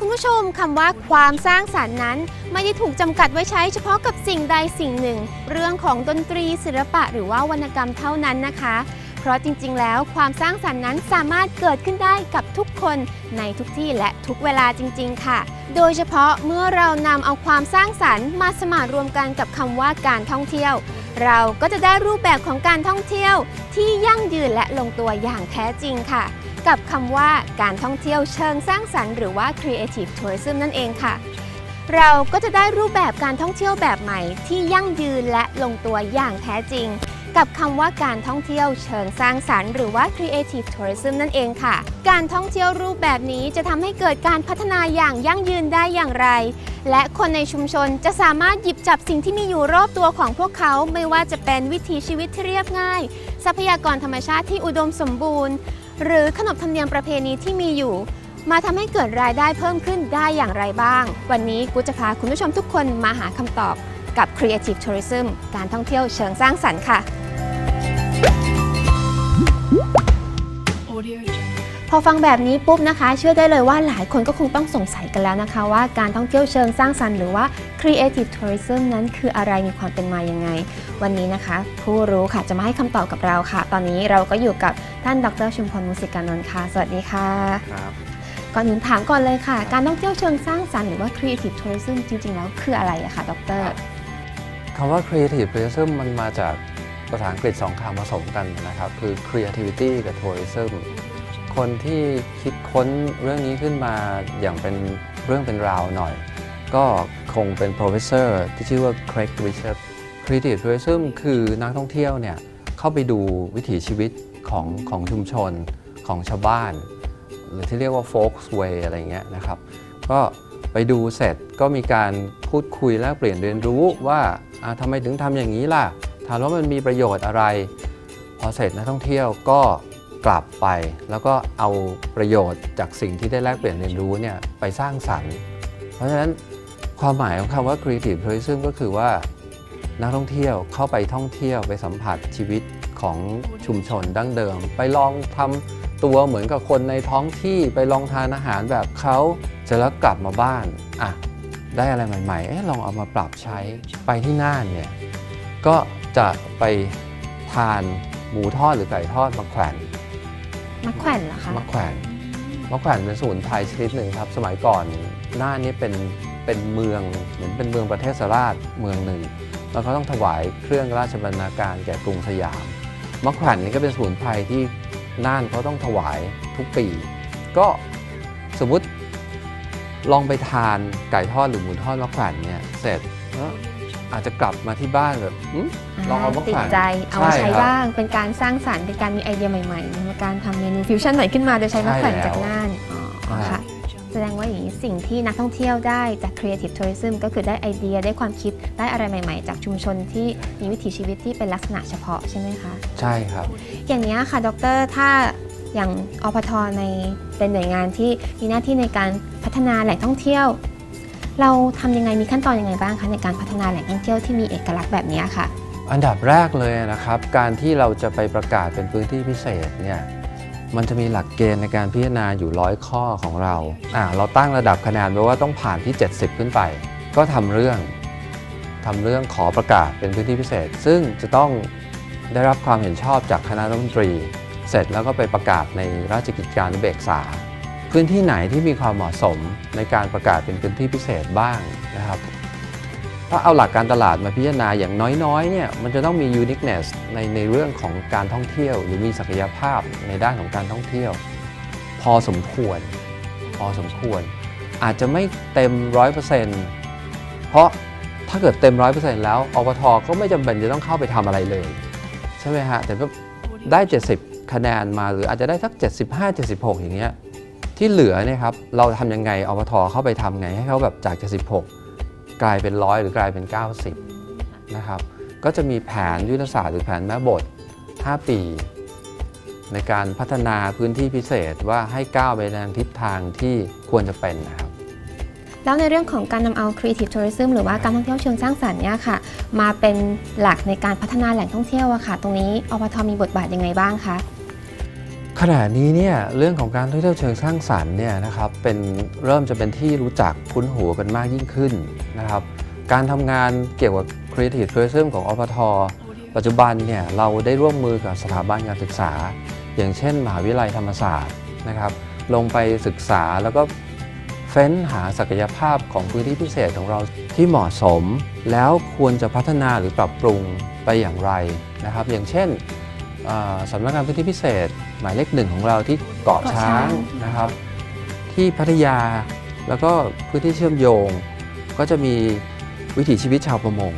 คุณผู้ชมคำว่าความสร้างสรรค์นั้น ไม่ได้ถูกจำกัดไว้ใช้เฉพาะกับสิ่งใดสิ่งหนึ่ง เรื่องของดนตรีศิลปะหรือว่าวรรณกรรมเท่านั้นนะคะ เพราะจริงๆ แล้วความสร้างสรรค์นั้นสามารถเกิดขึ้นได้กับทุกคนในทุกที่และทุกเวลาจริง ๆ ค่ะ โดยเฉพาะเมื่อเรานำเอาความสร้างสรรค์มาสมานรวมกันกับคำว่าการท่องเที่ยว เราก็จะได้รูปแบบของการท่องเที่ยว ที่ยั่งยืนและลงตัวอย่างแท้จริงค่ะ กับคำว่าการท่องเที่ยวเชิงสร้างสรรค์หรือว่า creative tourism นั่นเองค่ะ เราก็จะได้รูปแบบการท่องเที่ยวแบบใหม่ ที่ยั่งยืนและลงตัวอย่างแท้จริง กับคำว่าการท่องเที่ยวเชิงสร้างสรรค์หรือว่า creative tourism นั่นเองค่ะ การท่องเที่ยวรูปแบบนี้จะทำให้เกิดการพัฒนาอย่างยั่งยืนได้อย่างไร และคนในชุมชนจะสามารถหยิบจับสิ่งที่มีอยู่รอบตัวของพวกเขา ไม่ว่าจะเป็นวิถีชีวิตที่เรียบง่าย ทรัพยากรธรรมชาติที่อุดมสมบูรณ์ หรือขนบธรรมเนียมประเพณีที่มีอยู่ มาทำให้เกิดรายได้เพิ่มขึ้นได้อย่างไรบ้าง วันนี้กูจะพาคุณผู้ชมทุกคนมาหาคำตอบกับ Creative Tourism การท่องเที่ยวเชิงสร้างสรรค์ค่ะ อฟังแบบนี้ปุ๊บนะคะ เชื่อได้เลยว่าหลายคนก็คงต้องสงสัยกันแล้วนะคะ ว่าการท่องเที่ยวเชิงสร้างสรรค์หรือว่า Creative Tourism นั้นคืออะไรมีความเป็นมายังไง วันนี้นะคะ ผู้รู้ค่ะจะมาให้คำตอบกับเราค่ะ ตอนนี้เราก็อยู่กับท่านดรชุมพลมุสิกานนท์ค่ะ สวัสดีค่ะครับก่อนอื่นถามก่อนเลยค่ะ การท่องเที่ยวเชิงสร้างสรรค์หรือว่า Creative Tourism จริง ๆ แล้วคืออะไรอะคะดรคำว่า creative tourism มันมาจากภาษาอังกฤษสองคำผสมกันนะครับคือ creativity กับ tourism คนที่คิดค้นเรื่องนี้ขึ้นมาอย่างเป็นเรื่องเป็นราวหน่อย ก็คงเป็น professor ที่ชื่อว่า Craig Richard creative tourism คือนักท่องเที่ยวเนี่ยเข้าไปดูวิถีชีวิตของของชุมชนของชาวบ้าน หรือที่เรียกว่า folks way อะไรเงี้ยนะครับ ก็ไปดูเสร็จก็มีการพูดคุยแลกเปลี่ยนเรียนรู้ว่าทำไมถึงทำอย่างนี้ล่ะ ถามว่ามันมีประโยชน์อะไร พอเสร็จนักท่องเที่ยวก็ กลับไป แล้วก็เอาประโยชน์จากสิ่งที่ได้แลกเปลี่ยนเรียนรู้เนี่ยไปสร้างสรรค์ เพราะฉะนั้นความหมายของคำว่า creative tourism ก็คือว่านักท่องเที่ยวเข้าไปท่องเที่ยวไปสัมผัสชีวิตของชุมชนดั้งเดิม ไปลองทำตัวเหมือนกับคนในท้องที่ไปลองทานอาหารแบบเขาเสร็จแล้วกลับมาบ้านอะได้อะไรใหม่ๆเอ๊ะลองเอามาปรับใช้ไปที่น่านเนี่ยก็จะไปทานหมูทอดหรือไก่ทอดมาแขวน มะแขวนเหรอคะมะแขวนมะแขวนเป็นสมุนไพรชนิดหนึ่งครับ สมัยก่อนน่านนี้เป็นเป็นเมืองเหมือนเป็นเมืองประเทศสราชเมืองหนึ่งแล้วก็ต้องถวายเครื่องราชบรรณาการแก่กรุงสยามมะแขวนนี่ก็เป็นสมุนไพรที่น่านเขาต้องถวายทุกปี ก็สมมุติลองไปทานไก่ทอดหรือหมูทอดมะแขวนเนี่ยเสร็จ อาจจะกลับมาที่บ้านแบบอืมลองเอามะแขวนติดใจเอามาใช่ใช้ครับบ้าง เป็นการสร้างสรรค์เป็นการมีไอเดียใหม่ๆในการทำเมนูฟิวชั่นใหม่ขึ้นมาโดยใช้มะแขวนใช่แล้วจากน่านอ๋อค่ะแสดงว่าอย่างนี้สิ่งที่นักท่องเที่ยวได้จาก Creative Tourism ก็คือได้ไอเดียได้ความคิดได้อะไรใหม่ๆ จากชุมชนที่มีวิถีชีวิตที่เป็นลักษณะเฉพาะใช่ไหมคะ ใช่ครับ อย่างนี้ยค่ะดรถ้าอย่างอพทในเป็นหน่วยงานที่มีหน้าที่ในการพัฒนาแหล่งท่องเที่ยว เราทำยังไงมีขั้นตอนยังไงบ้างคะในการพัฒนาแหล่งท่องเที่ยวที่มีเอกลักษณ์แบบนี้ค่ะ อันดับแรกเลยนะครับ การที่เราจะไปประกาศเป็นพื้นที่พิเศษเนี่ยมันจะมีหลักเกณฑ์ในการพิจารณาอยู่ร้อยข้อของเราอ่าเราตั้งระดับคะแนนไว้ว่าต้องผ่านที่ 70 ขึ้นไป ก็ทำเรื่องทำเรื่องขอประกาศเป็นพื้นที่พิเศษ ซึ่งจะต้องได้รับความเห็นชอบจากคณะรัฐมนตรี เสร็จแล้วก็ไปประกาศในราชกิจกานุเบกษา พื้นที่ไหนที่มีความเหมาะสมในการประกาศเป็นพื้นที่พิเศษบ้างนะครับ ถ้าเอาหลักการตลาดมาพิจารณาอย่างน้อยๆเนี่ยมันจะต้องมี uniqueness ในในเรื่องของการท่องเที่ยว หรือมีศักยภาพในด้านของการท่องเที่ยว พอสมควร พอสมควร อาจจะไม่เต็ม 100%เพราะถ้าเกิดเต็ม 100%แล้วอปทก็ไม่จำเป็นจะต้องเข้าไปทำอะไรเลย ใช่ไหมฮะแต่ได้ 70 คะแนนมาหรืออาจจะได้สัก 75 76 อย่างเงี้ย ที่เหลือเนี่ยครับเราทำยังไงอปทเข้าไปทำไงให้เขาแบบจาก76กลายเป็นร้อยหรือกลายเป็น 90นะครับก็จะมีแผนยุทธศาสตร์หรือแผนแม่บท 5 ปี ในการพัฒนาพื้นที่พิเศษว่าให้ก้าวไปในทิศทางที่ควรจะเป็นนะครับแล้วในเรื่องของการนำเอา Creative Tourism หรือว่าการท่องเที่ยวเชิงสร้างสรรค์เนี่ยค่ะ มาเป็นหลักในการพัฒนาแหล่งท่องเที่ยวอะค่ะ ตรงนี้อปทมีบทบาทยังไงบ้างคะ ขณะนี้เนี่ยเรื่องของการท่องเที่ยวเชิงสร้างสรรค์เนี่ยนะครับเป็นเริ่มจะเป็นที่รู้จักคุ้นหูกันมากยิ่งขึ้นนะครับการทำงานเกี่ยวกับ Creative Tourism ของอปทปัจจุบันเนี่ยเราได้ร่วมมือกับสถาบันการศึกษา อย่างเช่นมหาวิทยาลัยธรรมศาสตร์นะครับลงไปศึกษาแล้วก็เฟ้นหาศักยภาพของพื้นที่พิเศษของเราที่เหมาะสม แล้วควรจะพัฒนาหรือปรับปรุงไปอย่างไรนะครับ อย่างเช่น สำนักงานพื้นที่พิเศษ หมายเลขหนึ่งของเราที่เกาะเกาะช้าช้างงนะครับ ที่พัทยาแล้วก็พื้นที่เชื่อมโยง ก็จะมีวิถีชีวิตชาวประมง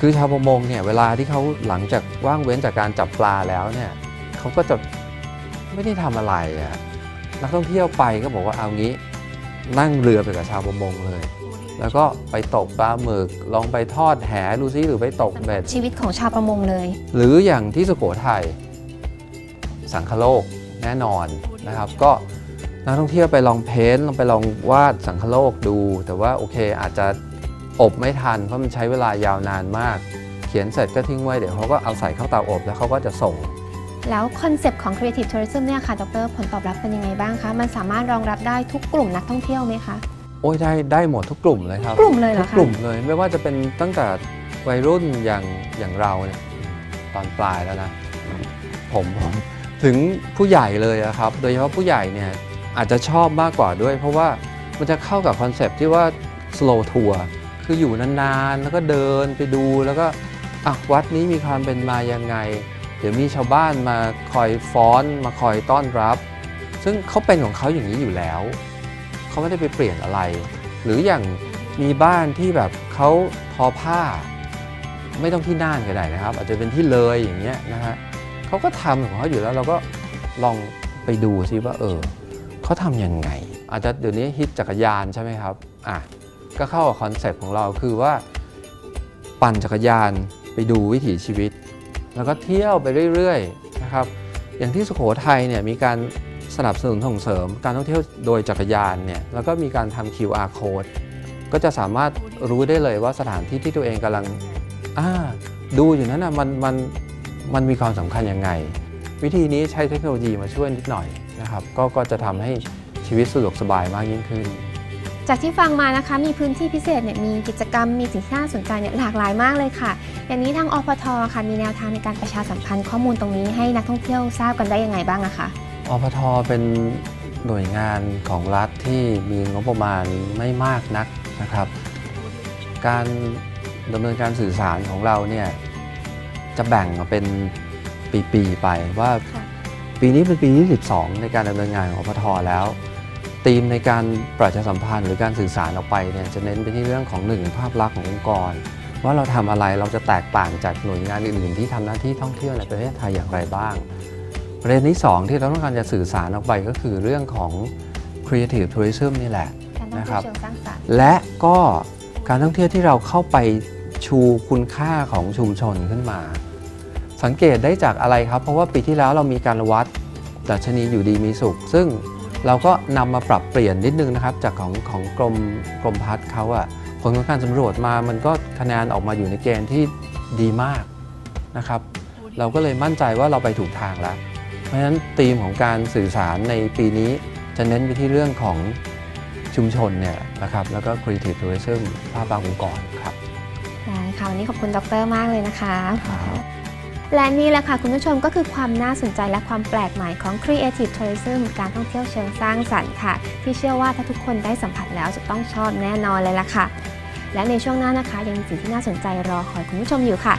คือชาวประมงเนี่ยเวลาที่เขาหลังจากว่างเว้นจากการจับปลาแล้วเนี่ยเขาก็จะไม่ได้ทำอะไรอะนักท่องเที่ยวไปก็บอกว่าเอางี้นั่งเรือไปกับชาวประมงเลย แล้วก็ไปตกปลาหมึก ลองไปทอดแหดูซิหรือไปตกเบ็ด ชีวิตของชาวประมงเลย หรืออย่างที่สุโขทัยสังคโลกแน่นอนนะครับ ก็นักท่องเที่ยวไปลองเพ้นท์ลองไปลองวาดสังคโลกดู แต่ว่าโอเคอาจจะอบไม่ทันเพราะมันใช้เวลายาวนานมาก เขียนเสร็จก็ทิ้งไว้เดี๋ยวเขาก็เอาใส่เข้าเตาอบแล้วเขาก็จะส่ง แล้วคอนเซปต์ของ Creative Tourism เนี่ยค่ะดรผลตอบรับเป็นยังไงบ้างคะ มันสามารถรองรับได้ทุกกลุ่มนักท่องเที่ยวไหมคะ โอ้ยได้ได้หมดทุกกลุ่มเลยครับ กลุ่มเลยเหรทุอกคะกลุ่มเลยไม่ว่าจะเป็นตั้งแต่วัยรุ่นอย่างอย่างเราเนี่ยตอนปลายแล้วนะผมผมถึงผู้ใหญ่เลยอะครับ โดยเฉพาะผู้ใหญ่เนี่ยอาจจะชอบมากกว่าด้วย เพราะว่ามันจะเข้ากับคอนเซปต์ที่ว่า slow tour คืออยู่นานๆ แล้วก็เดินไปดูแล้วก็อะวัดนี้มีความเป็นมายังไง เดี๋ยวมีชาวบ้านมาคอยฟ้อน มาคอยต้อนรับ ซึ่งเขาเป็นของเขาอย่างนี้อยู่แล้ว เขาไม่ได้ไปเปลี่ยนอะไร หรืออย่างมีบ้านที่แบบเขาทอผ้า ไม่ต้องที่น่านก็ได้นะครับ อาจจะเป็นที่เลยอย่างเงี้ยนะฮะเขาก็ทำของเขาอยู่แล้วเราก็ลองไปดูซิว่าเออเขาทำยังไง อาจจะเดี๋ยวนี้ฮิตจักรยานใช่ไหมครับอะก็เข้ากับคอนเซปต์ของเราคือว่า ปั่นจักรยานไปดูวิถีชีวิต แล้วก็เที่ยวไปเรื่อยๆนะครับอย่างที่สุโขทัยเนี่ยมีการ สนับสนุนส่งเสริมการท่องเที่ยวโดยจักรยานเนี่ยแล้วก็มีการทำ QR code ก็จะสามารถรู้ได้เลยว่าสถานที่ที่ตัวเองกำลังดูอยู่นั้นนะมันมันมันมีความสำคัญยังไง วิธีนี้ใช้เทคโนโลยีมาช่วยนิดหน่อยนะครับก็ก็จะทำให้ชีวิตสะดวกสบายมากยิ่งขึ้น จากที่ฟังมานะคะมีพื้นที่พิเศษเนี่ยมีกิจกรรมมีสิ่งที่น่าสนใจเนี่ยหลากหลายมากเลยค่ะ อย่างนี้ทางอปทค่ะมีแนวทางในการประชาสัมพันธ์ข้อมูลตรงนี้ให้นักท่องเที่ยวทราบกันได้ยังไงบ้างอะคะ อพทเป็นหน่วยงานของรัฐที่มีงบประมาณไม่มากนักนะครับ การดำเนินการสื่อสารของเราเนี่ยจะแบ่งมาเป็นปีๆไปว่าค่ะปีนี้เป็นปีที่ 12 ในการดำเนินงานของอพทแล้วธีมในการประชาสัมพันธ์หรือการสื่อสารออกไปเนี่ยจะเน้นไปที่เรื่องของหนึ่งภาพลักษณ์ขององค์กร ว่าเราทำอะไรเราจะแตกต่างจากหน่วยงานอื่นๆ ที่ทำหน้าที่ท่องเที่ยวในประเทศไทยอย่างไรบ้าง ประเด็นที่2ที่เราต้องการจะสื่อสารออกไปก็คือเรื่องของ Creative Tourism นี่แหละการท่องนะครัเที่ยบวเชิงสร้างสรรค์และก็การท่องเที่ยวที่เราเข้าไปชูคุณค่าของชุมชนขึ้นมา สังเกตได้จากอะไรครับ เพราะว่าปีที่แล้วเรามีการวัดดัชนีอยู่ดีมีสุข ซึ่งเราก็นำมาปรับเปลี่ยนนิดนึงนะครับ จากของของกรมกรมพัฒน์เขาอะผลของการสำรวจมามันก็คะแนนออกมาอยู่ในเกณฑ์ที่ดีมากนะครับ เราก็เลยมั่นใจว่าเราไปถูกทางแล้ว เพราะฉะนั้นธีมของการสื่อสารในปีนี้จะเน้นไปที่เรื่องของชุมชนเนี่ยนะครับแล้วก็ Creative Tourism ภาพบางองค์กรครับได้ค่ะวันนี้ขอบคุณดรมากเลยนะคะครับและนี่แหละค่ะคุณผู้ชมก็คือความน่าสนใจและความแปลกใหม่ของ Creative Tourism การท่องเที่ยวเชิงสร้างสรรค์ค่ะ ที่เชื่อว่าถ้าทุกคนได้สัมผัสแล้วจะต้องชอบแน่นอนเลยล่ะค่ะ และในช่วงหน้านะคะยังมีสิ่งที่น่าสนใจรอคอยคุณผู้ชมอยู่ค่ะ